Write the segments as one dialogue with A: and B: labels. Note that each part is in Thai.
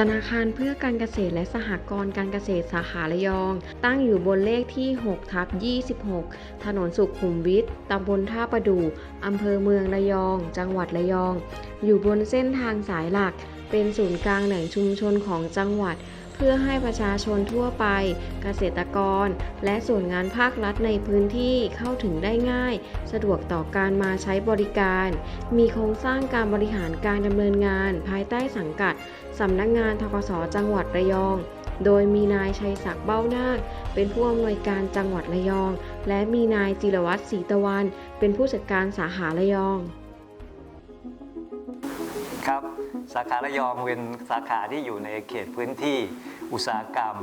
A: ธนาคารเพื่อการเกษตรและสหกรณ์การเกษตรสาขาระยอง ตั้งอยู่บนเลขที่6ทับ26 ถนนสุขุมวิทตำบลท่าประดู่อำเภอเมืองระยอง จังหวัดระยอง อยู่บนเส้นทางสายหลัก เป็นศูนย์กลางแหล่งชุมชนของจังหวัด เพื่อให้ประชาชนทั่วไป เกษตรกร และส่วนงานภาครัฐในพื้นที่เข้าถึงได้ง่าย สะดวกต่อการมาใช้บริการ มีโครงสร้างการบริหารการดำเนินงาน ภายใต้สังกัดสำนักงานทกสจังหวัดระยอง โดยมีนายชัยศักดิ์เบ้านาคเป็นผู้อำนวยการจังหวัดระยอง และมีนายจิรวัตรศรีตะวัน เป็นผู้จัดการสาขาระยอง
B: ครับ สาขาระยองเป็นสาขาที่อยู่ในเขตพื้นที่อุตสาหกรรม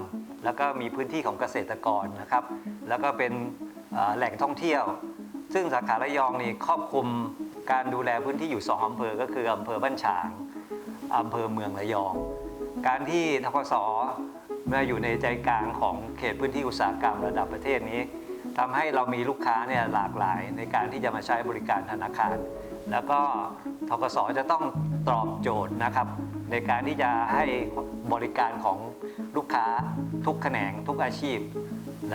B: แล้วก็มีพื้นที่ของเกษตรกรนะครับ แล้วก็เป็นแหล่งท่องเที่ยว ซึ่งสาขาระยองนี่ครอบคลุมการดูแลพื้นที่อยู่สองอำเภอ ก็คืออำเภอบ้านฉางอำเภอเมืองระยอง การที่ทกสมาอยู่ในใจกลางของเขตพื้นที่อุตสาหกรรมระดับประเทศนี้ทำให้เรามีลูกค้าเนี่ยหลากหลายในการที่จะมาใช้บริการธนาคาร แล้วก็ทกสจะต้องตอบโจทย์นะครับ ในการที่จะให้บริการของลูกค้าทุกแขนงทุกอาชีพ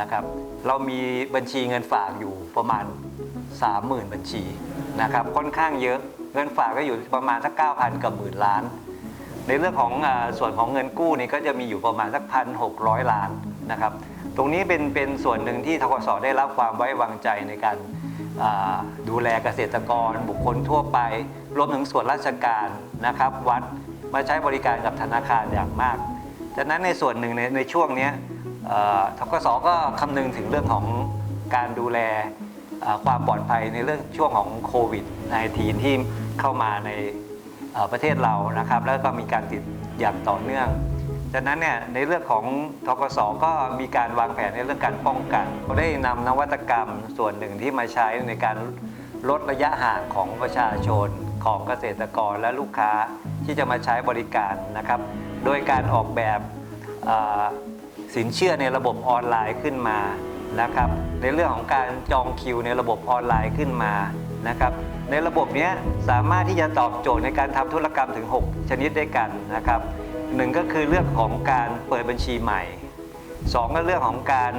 B: นะครับ เรามีบัญชีเงินฝากอยู่ประมาณ 30,000 บัญชีนะครับค่อนข้างเยอะเงินฝากก็อยู่ประมาณสัก9,000กับหมื่นล้าน ในเรื่องของอส่วนของเงินกู้นี่ก็จะมีอยู่ประมาณสักพันหกร้อยล้านนะครับ ตรงนี้เป็นเป็นส่วนหนึ่งที่ทกสได้รับความไว้วางใจในการ ดูแลเกษตรกร บุคคลทั่วไป รวมถึงส่วนราชการนะครับ วัดมาใช้บริการกับธนาคารอย่างมากฉะนั้นในส่วนหนึ่งในในช่วงนี้ทกสก็คำนึงถึงเรื่องของการดูแลความปลอดภัยในเรื่องช่วงของโควิด -19 ที่เข้ามาในประเทศเรานะครับ แล้วก็มีการติดอย่างต่อเนื่อง ดังนั้นเนี่ยในเรื่องของทกสก็มีการวางแผนในเรื่องการป้องกันเราได้นำนวัตกรรมส่วนหนึ่งที่มาใช้ในการลดระยะห่างของประชาชนของเกษตรกรและลูกค้าที่จะมาใช้บริการนะครับ โดยการออกแบบสินเชื่อในระบบออนไลน์ขึ้นมานะครับ ในเรื่องของการจองคิวในระบบออนไลน์ขึ้นมานะครับ ในระบบนี้สามารถที่จะตอบโจทย์ในการทำธุรกรรมถึง 6 ชนิดด้วยกันนะครับ หนึ่งก็คือเรื่องของการเปิดบัญชีใหม่สองก็เรื่องของการ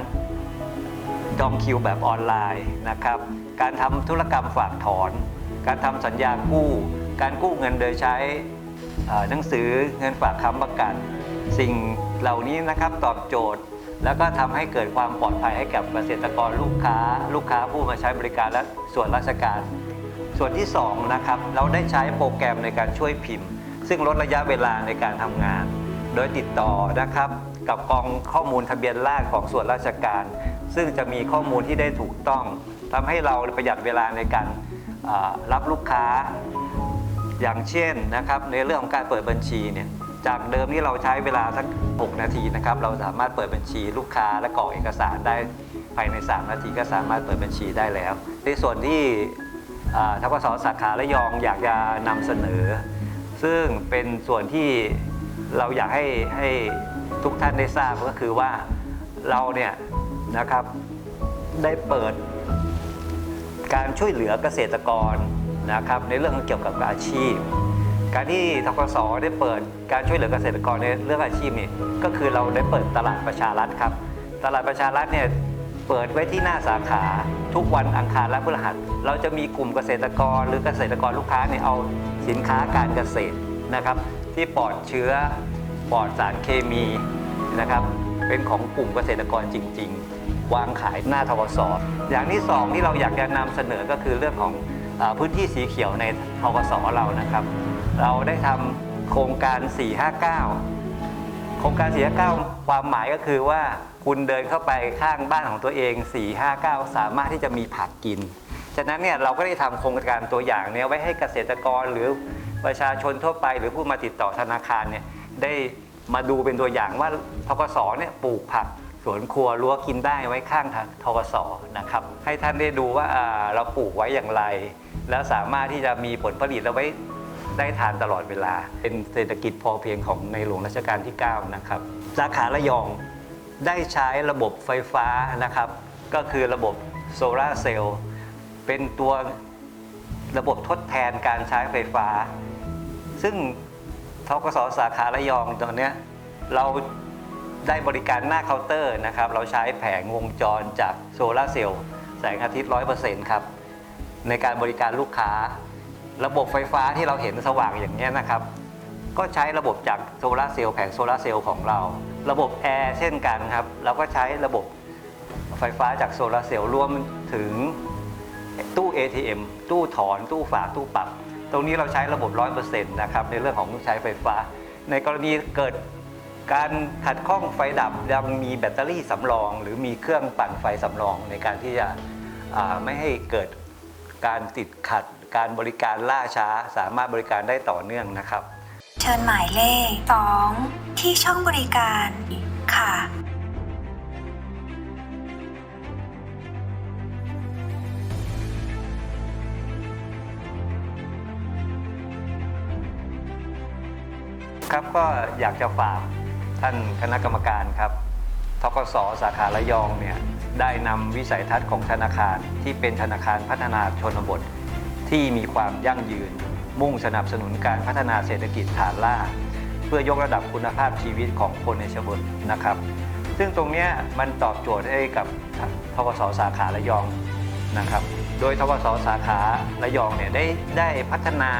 B: จองคิวแบบออนไลน์นะครับ การทำธุรกรรมฝากถอน การทำสัญญากู้ การกู้เงินโดยใช้หนังสือเงินฝากค้ำประกัน สิ่งเหล่านี้นะครับตอบโจทย์ แล้วก็ทำให้เกิดความปลอดภัยให้กับเกษตรกรลูกค้า ลูกค้าผู้มาใช้บริการและส่วนราชการ ส่วนที่2นะครับเราได้ใช้โปรแกรมในการช่วยพิมพ์ ซึ่งลดระยะเวลาในการทำงาน โดยติดต่อนะครับ กับกองข้อมูลทะเบียนราษฎรของส่วนราชการ ซึ่งจะมีข้อมูลที่ได้ถูกต้องทำให้เราประหยัดเวลาในการรับลูกค้า อย่างเช่นนะครับในเรื่องของการเปิดบัญชีเนี่ยจากเดิมที่เราใช้เวลาสัก 6 นาทีนะครับ เราสามารถเปิดบัญชีลูกค้าและกรอกเอกสารได้ภายใน 3 นาทีก็สามารถเปิดบัญชีได้แล้ว ในส่วนที่ทกสสาขาระยองอยากจะนำเสนอ ซึ่งเป็นส่วนที่เราอยากให้ให้ทุกท่านได้ทราบก็คือว่าเราเนี่ยนะครับได้เปิดการช่วยเหลือเกษตรกรนะครับในเรื่องเกี่ยวกับอาชีพ การที่ทกสได้เปิดการช่วยเหลือเกษตรกรในเรื่องอาชีพนี่ก็คือเราได้เปิดตลาดประชารัฐครับ ตลาดประชารัฐเนี่ยเปิดไว้ที่หน้าสาขาทุกวันอังคารและพฤหัส เราจะมีกลุ่มเกษตรกรหรือเกษตรกรลูกค้าเนี่ยเอา สินค้าการเกษตรนะครับ ที่ปลอดเชื้อปลอดสารเคมีนะครับ เป็นของกลุ่มเกษตรกรจริง ๆ วางขายหน้าทกสอย่างที่สองที่เราอยากจะนำเสนอก็คือเรื่องของอพื้นที่สีเขียวในทกสเรานะครับ เราได้ทำโครงการ 459 โครงการ 459 ความหมายก็คือว่าคุณเดินเข้าไปข้างบ้านของตัวเอง 459 สามารถที่จะมีผักกินะนั้นเนี่ยเราก็ได้ทำโครงการตัวอย่างเนี้ยไว้ให้เกษตรกรหรือประชาชนทั่วไป หรือผู้มาติดต่อธนาคารเนี่ยได้มาดูเป็นตัวอย่างว่าทกสเนี่ยปลูกผักสวนครัวรั้วกินได้ไว้ข้างทกสนะครับให้ท่านได้ดูว่าเราปลูกไว้อย่างไร แล้วสามารถที่จะมีผลผลิตเอาไว้ได้ทานตลอดเวลา เป็นเศรษฐกิจพอเพียงของในหลวงรัชกาลที่ 9 นะครับสาขาระยองได้ใช้ระบบไฟฟ้านะครับ ก็คือระบบโซลาร์เซลล์ เป็นตัวระบบทดแทนการใช้ไฟฟ้า ซึ่งทกสสาขาระยองตอนนี้เราได้บริการหน้าเคาน์เตอร์นะครับ เราใช้แผงวงจรจากโซลาร์เซลล์แสงอาทิตย์100%ครับ ในการบริการลูกค้า ระบบไฟฟ้าที่เราเห็นสว่างอย่างนี้นะครับ ก็ใช้ระบบจากโซลาร์เซลล์แผงโซลาร์เซลล์ของเรา ระบบแอร์เช่นกันครับ เราก็ใช้ระบบไฟฟ้าจากโซลาร์เซลล์รวมถึง ตู้ ATM ตู้ถอน ตู้ฝาก ตู้ปรับ ตรงนี้เราใช้ระบบ 100%นะครับในเรื่องของใช้ไฟฟ้า ในกรณีเกิดการขัดข้องไฟดับยังมีแบตเตอรี่สำรอง หรือมีเครื่องปั่นไฟสำรองในการที่จะไม่ให้เกิดการติดขัดการบริการล่าช้าสามารถบริการได้ต่อเนื่องนะครับ
C: เชิญหมายเลข 2 ที่ช่องบริการค่ะ
B: ครับก็อยากจะฝากท่านคณะกรรมการครับทกสสาขาระยองเนี่ยได้นำวิสัยทัศน์ของธนาคารที่เป็นธนาคารพัฒนาชนบท ที่มีความยั่งยืน มุ่งสนับสนุนการพัฒนาเศรษฐกิจฐานราเพื่อยกระดับคุณภาพชีวิตของคนในชนบทนะครับ ซึ่งตรงนี้มันตอบโจทย์ให้กับทกสสาขาระยองนะครับ โดยทกสสาขาระยองเนี่ยได้ได้พัฒนา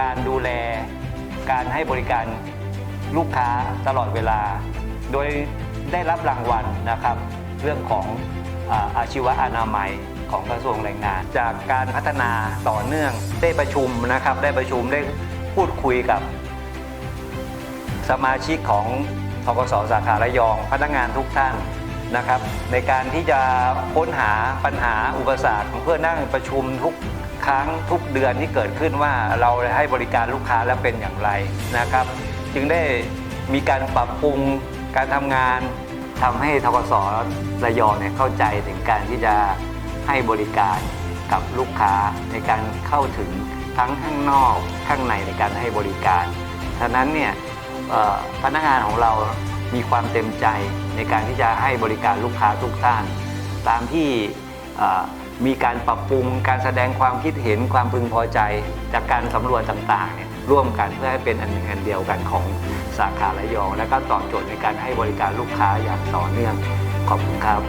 B: การดูแล การให้บริการลูกค้าตลอดเวลา โดยได้รับรางวัลนะครับ เรื่องของอาชีวะอนามัยของกระทรวงแรงงาน จากการพัฒนาต่อเนื่องได้ประชุมนะครับ ได้ประชุมได้พูดคุยกับ สมาชิกของทกสสาขาระยอง พนักงานทุกท่านนะครับ ในการที่จะค้นหาปัญหาอุปสรรคเพื่อนั่งประชุมทุก ครั้งทุกเดือนที่เกิดขึ้นว่าเราให้บริการลูกค้าแล้วเป็นอย่างไรนะครับ จึงได้มีการปรับปรุงการทำงานทำให้ทกสระยองเนี่ยเข้าใจถึงการที่จะให้บริการกับลูกค้าในการเข้าถึงทั้งข้างนอกข้างในในการให้บริการฉะนั้นเนี่ยพนักงานของเรามีความเต็มใจในการที่จะให้บริการลูกค้าทุกท่าน ตามที่ มีการปรับปรุงการแสดงความคิดเห็นความพึงพอใจ จากการสำรวจต่างๆเนี่ยร่วมกันเพื่อให้เป็นอันหนึ่งอันเดียวกันของสาขาระยอง และก็ตอบโจทย์ในการให้บริการลูกค้าอย่างต่อเนื่องขอบคุณครับ